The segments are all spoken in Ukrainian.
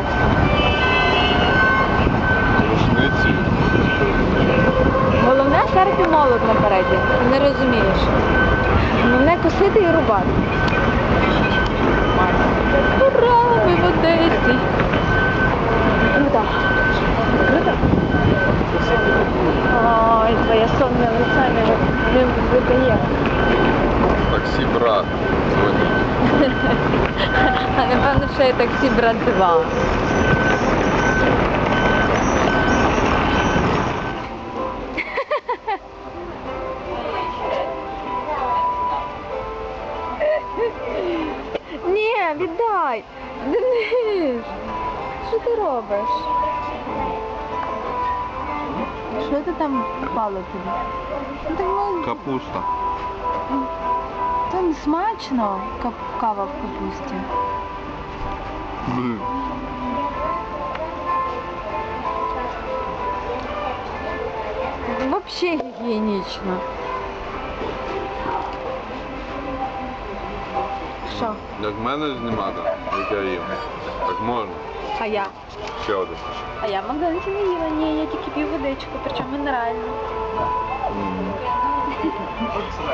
vida. Є таксі брат 2. Ні, віддай! Денис! Що ти робиш? Що ти там впало тобі? Ну, так, Капуста. Там смачно кап- кава в капусті. Блин. Взагалі гігієнічно. Що? Як мене знімати, як я їм. Так можна. А я? Ще один. А я в Макдональдсі не їла, ні, я тільки пів водичку, причому мінеральну. Романтично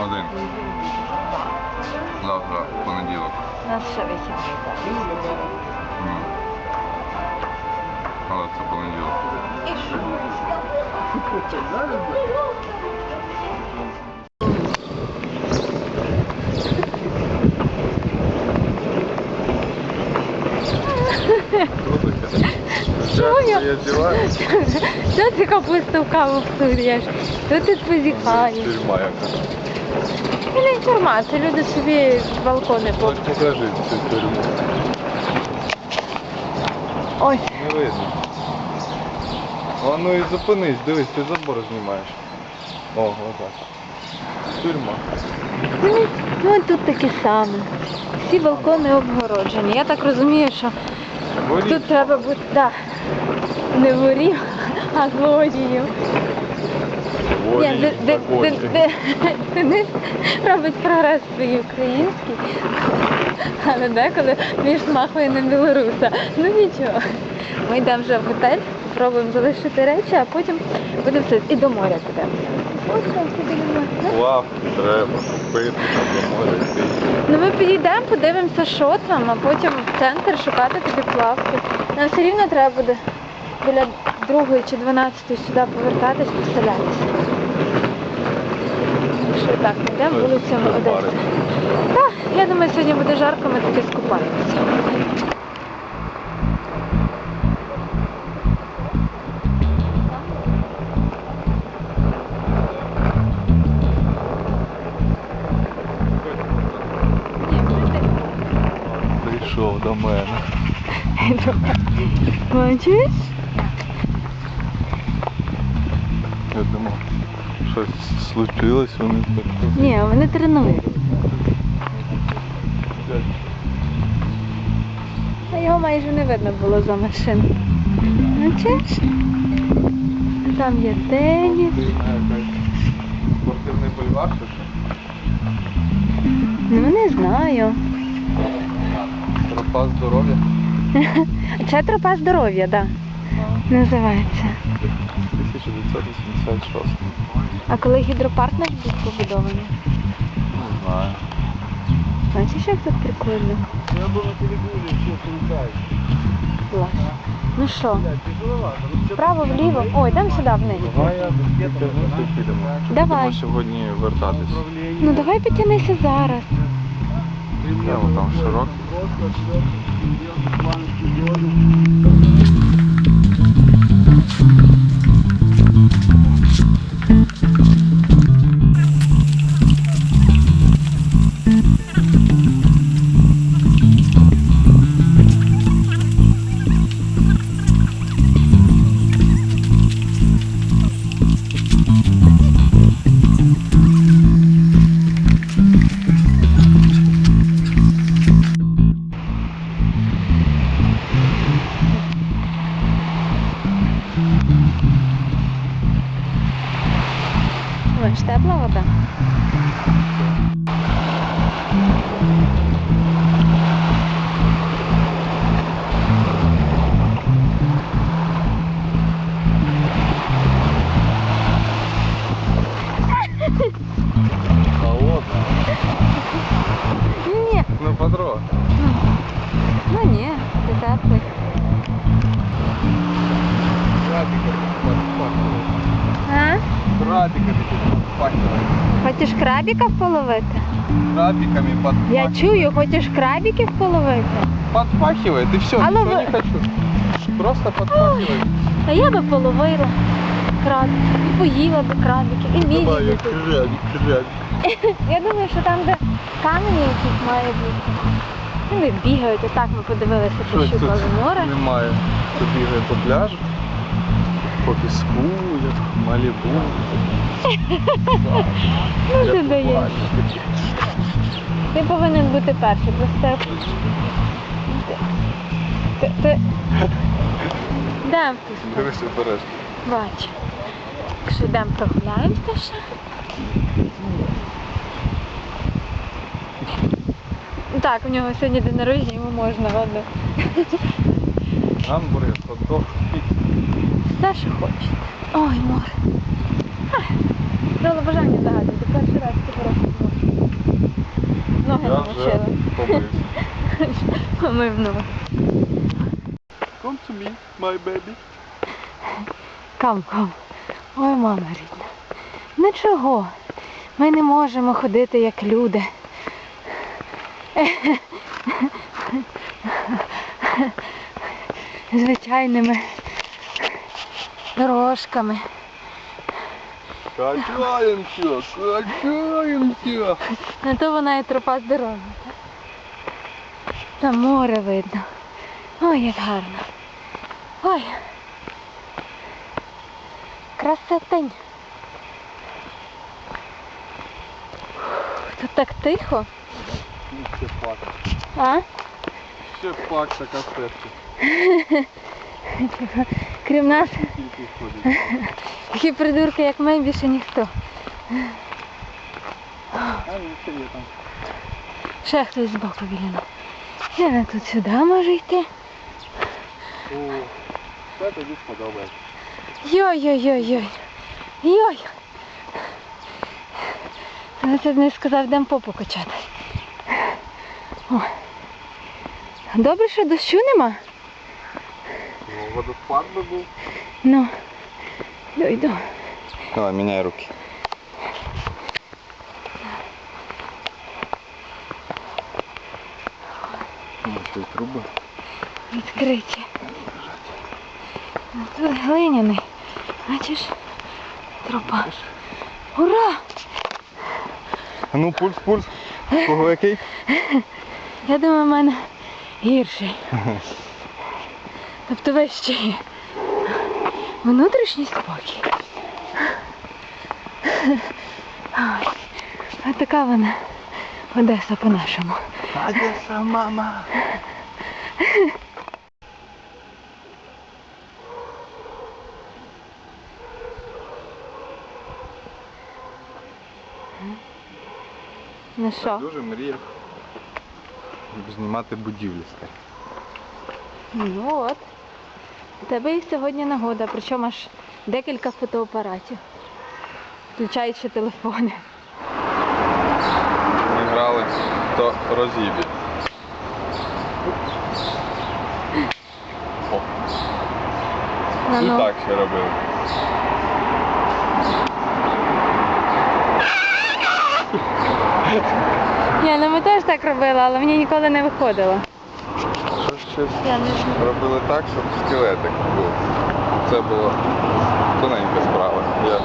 Один. Завтра понеділок. У нас ще вихідні. М. Але це понеділок. І що? Що я? Я здіваюся. Що ти капусту в каву псуєш? Що ти позіхаєш? Тюрма яка. Це люди собі балкони по. Так покажи цю тюрму. Ой, Не видно. А ну і зупинись, дивись, ти забор знімаєш. О, отак. Тюрма. ну, ну тут таке саме. Всі балкони обгороджені. Я так розумію, що Горіть. тут треба бути, да, не ворів, а злодіїв. Ні, де- де- де- де- Денис робить прогрес свій український, але деколи більш смахує на білоруса. Ну нічого. Ми йдемо вже в готель, спробуємо залишити речі, а потім будемо все і до моря підемо. Ось там собі до моря. Треба пити, до моря йти. Ну ми підійдемо, подивимося, що там, а потім в центр шукати тобі плавки. Нам все рівно треба буде біля другої чи дванадцятої сюди повертатись, поселятися. Що так, йдемо вулицями Одеси. Пари. Так, я думаю, сьогодні буде жарко, ми таки скупаємося. Прийшов до мене. Бачиш? Я думав, щось случилось, вони так. Ні, вони тренують. А його майже не видно було за машин. Бачиш? Там є теніс. Спортивний бульвар, чи що? Ну не знаю. Тропа здоров'я. Це тропа здоров'я, так. Да, називається. 1986. А коли гідропарк наш був побудований? Не знаю. Бачиш, як тут прикольно? Я був на телегулі, ще. Клас. Ну що, вправо, вліво. Ой, там сюди вниз. Давай. Будемо сьогодні вертатись. Ну давай підтянися зараз. Прямо там широкий. Хочеш крабиків половити? Крабиками Я чую, хочеш крабиків половити? Подпахивает и все, А ну ничего вы- не хочу. Просто подпахивает. Та я би половила крабиків, і поїла би крабиків, і їсти. крабик, крабик. Я думаю, що там, де камені якісь має бути. Вони бігають, отак ми подивилися, Щось тут пощупали море. немає. Хто бігає по пляжу, по піску, як в Малібу. Ну ти даєш. Ти повинен бути перший, просто. Ти, ти... Дивись обережно. Бач. Якщо йдемо прогуляємося ще. Так, у нього сьогодні день народження, йому можна, ладно. Гамбургер, хот-дог, Все, що хочете. Ой, море. Дало бажання загадувати. Перший раз цього року було. Ноги вже Помив ноги. Come to me, my baby. Кам, кам. Ой, мама рідна. Нічого. Ми не можемо ходити як люди. Звичайними дорожками. Качаємося, качаємося. На то вона і тропа з дороги. так? Там море видно. Ой, як гарно. Ой. Красотень. Тут так тихо. Ще пак. А? Ще пак така серце. Крім нас, такі придурки, як ми, більше ніхто. Ще хтось збоку біля нас. Я не тут сюди можу йти. Це тобі сподобається. Йой-йой-йой-йой. Йой. Я це не сказав, йдемо попу качати. О. Добре, що дощу нема. Ну, водоспад би був. Ну, йду, йду. Давай, міняй руки. Ось труби. Відкриті. А Тут глиняний. Бачиш? Тропа. Ура! А ну, пульс, пульс. Кого який? Я думаю, в мене гірший. Тобто вищий. Внутрішній спокій. Ой, Ось така вона Одеса по-нашому. Одеса, мама. Ну що? Дуже мріяв знімати будівлі старі. Ну от. У тебе і сьогодні нагода, причому аж декілька фотоапаратів. Включаючи телефони. Ми грали то розібі. Ну, і ну. так ще робили. Ні, ну ми теж так робили, але мені ніколи не виходило. Щось щось не робили так, щоб скелетик був. Це було тоненька справа. Я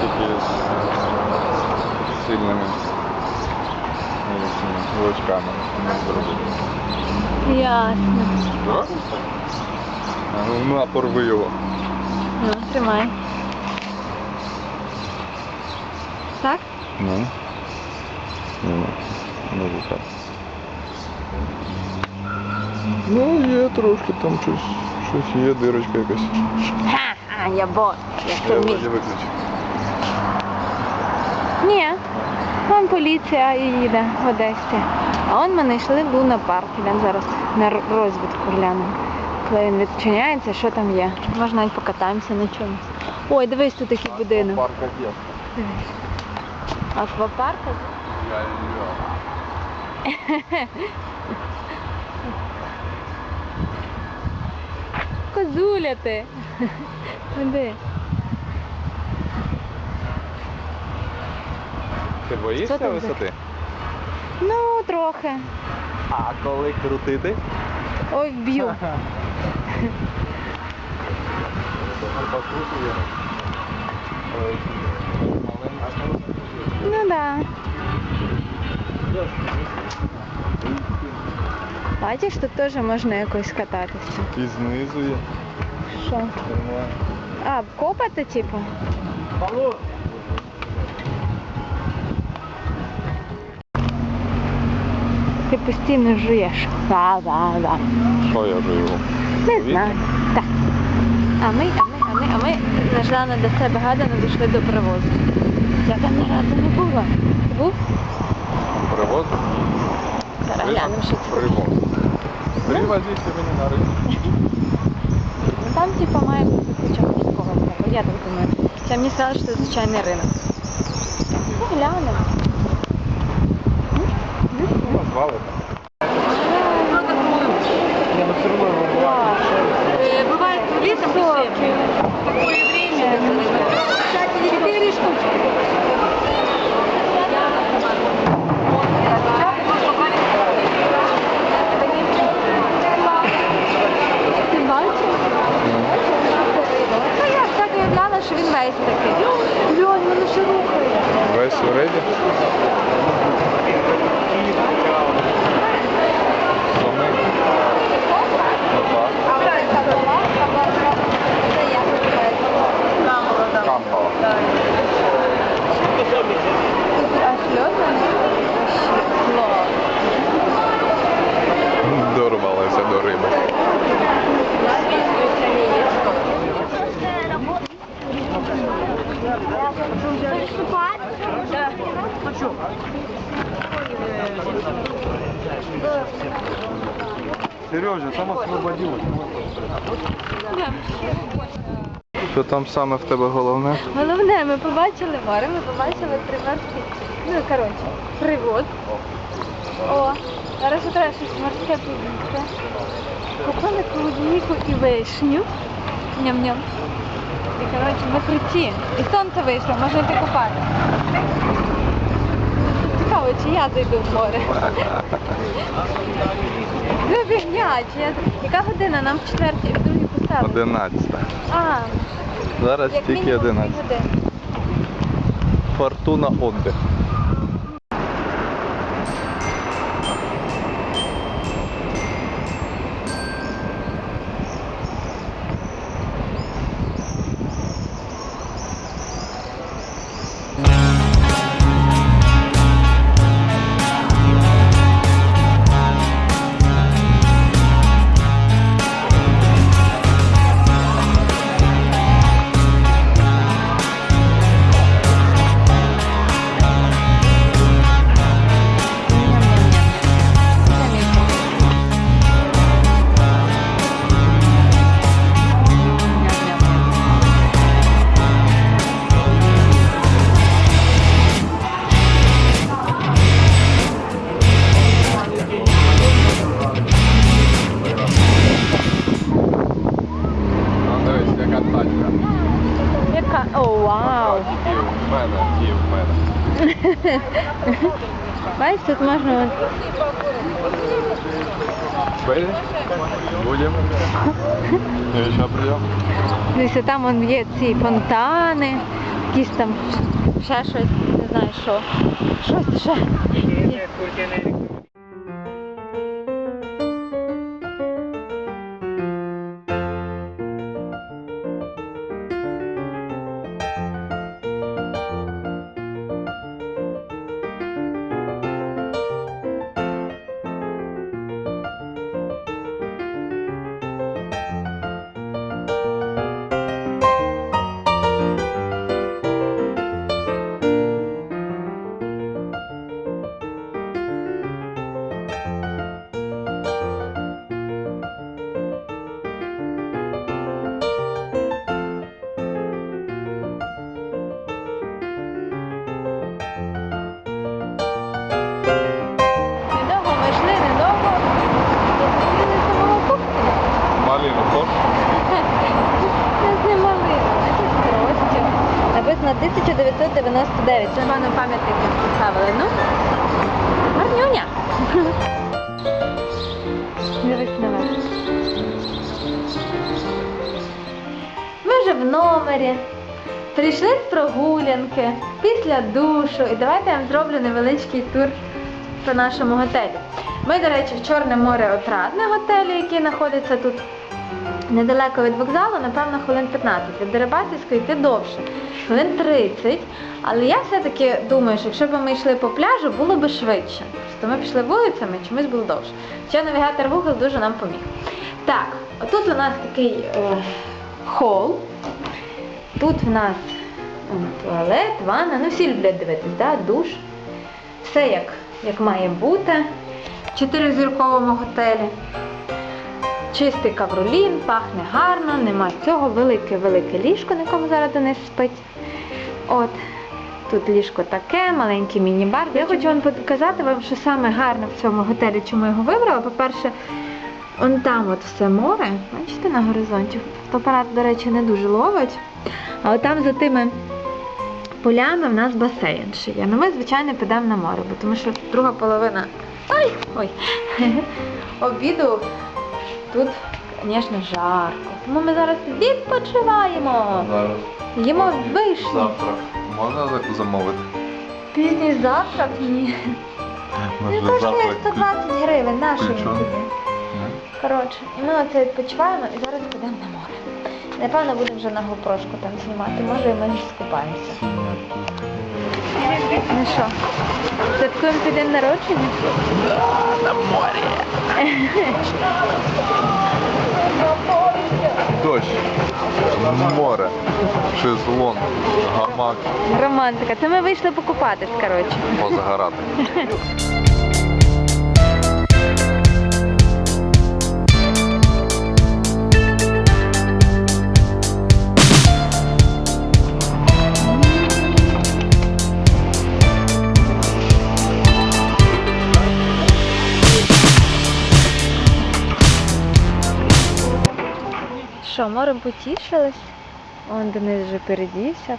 тільки з сильними ну, цими гілочками не зробив. Ясно. А ну, ну, а порви його. Ну, тримай. Так? Ну. Ну, ну, так. Ну, є трошки там щось, щось є, дирочка якась. Ха-ха, я бот. Я Я вроді виключив. Ні. Вон поліція їде в Одесі. А он ми знайшли луна парк. Ідемо зараз на розвідку глянемо. Коли він відчиняється, що там є. Можна навіть покатаємося на чомусь. Ой, дивись, тут такий будинок. Парк Одеса. Дивись. Аквапарк? Я люблю. Козуля ти. Іди. Ти Що боїшся там за- висоти? Ну, трохи. А коли крутити? Ой, вб'ю. Ну да. Бачиш, тут теж можна якось кататися. І знизу є. Що? А, копати, типу? Ти постійно жуєш. Да, да, да. Що я живу? Не знаю. Так. А ми, а ми, а ми, а ми неждано до себе гадано дійшли до привозу. Я там ні разу не була. Був? Привоз? Зараз глянемо, що це. Мені на ринок. Ну там типу має бути куча такого всякого. Я так думаю. Хоча мені сказали, що це звичайний ринок. Ну, глянемо. Назвали. Я на. Бывает летом дешевле. Такое время. Кстати, четыре штучки. Ти бачив? Ну я так уявляла, що він весь такий. Льонь, воно ще рухає. Весь у рибі? Соми. Кампала. А шльота? Клас. Дорвалася до риби. Сережа, там освободилось. Що там саме в тебе головне? Головне, ми побачили море, ми побачили приморський, ну коротше, привоз. О, зараз треба щось морське поїсти. Купили клубніку і вишню. Ням-ням. І коротше, ми круті. І сонце вийшло, можна йти купати. Цікаво, чи я зайду в море. Я... Яка година? Нам в четвертій, в другій поставили. Одинадцята. А, Зараз як тільки мінімум дві 11. години. Фортуна отдих. Бачиш, тут можна Пили? Будемо. Будем. Ну, еще придем. там вон є ці фонтани, якісь там ще щось, не знаю що. Щось ще. Є. 1999. Це пану пам'ятник поставили. Ну, гарнюня. Дивись на мене. Ми вже в номері. Прийшли з прогулянки після душу. І давайте я вам зроблю невеличкий тур по нашому готелю. Ми, до речі, в Чорне море Отрадне готелі, який знаходиться тут недалеко від вокзалу, напевно, хвилин 15. Від Дерибасівської йти довше, хвилин 30. Але я все-таки думаю, що якщо б ми йшли по пляжу, було б швидше. Просто ми пішли вулицями, чомусь було довше. Ще навігатор Google дуже нам поміг. Так, отут у нас такий е, хол. Тут в нас туалет, ванна, ну всі люблять дивитись, да? душ. Все як, як має бути. В чотиризірковому готелі. Чистий кавролін, пахне гарно, нема цього, велике-велике ліжко, на якому зараз Денис спить. От. Тут ліжко таке, маленький міні-бар. Я хочу вам показати вам, що саме гарне в цьому готелі, чому я його вибрала. По-перше, он там от все море, бачите, на горизонті. Фотоапарат, до речі, не дуже ловить. А от там за тими полями в нас басейн ще є. Ну ми, звичайно, підемо на море, бо тому що друга половина ой, ой, обіду тут, звісно, жарко. Тому ми зараз відпочиваємо. Зараз. Їмо вишні. Завтра. Можна замовити? Пізній завтрак? Ні. Він коштує 120 гривень, нашої? Коротше, і ми оце відпочиваємо і зараз підемо на море. Напевно, будемо вже на гопрошку там знімати. Може, і ми скупаємося. Ну що, святкуємо твій день народження? Дощ. Море. Шезлон. Гамак. Романтика. Це ми вийшли покупатись, коротше. Позагорати. Що, морем потішились? Он Денис вже передівся.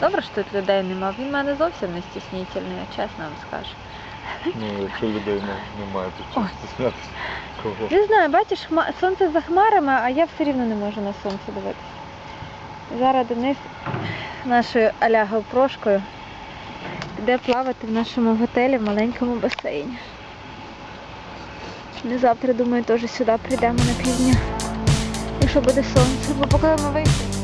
Добре, що тут людей нема. Він в мене зовсім не стіснительний, я чесно вам скажу. Ну, якщо людей не- немає, то чого стіснятися? Кого? Не знаю, бачиш, хма- сонце за хмарами, а я все рівно не можу на сонце дивитися. Зараз Денис нашою аля прошкою піде плавати в нашому готелі в маленькому басейні. Ми завтра, думаю, теж сюди прийдемо на півдня. Якщо буде сонце, бо поки ми вийшли.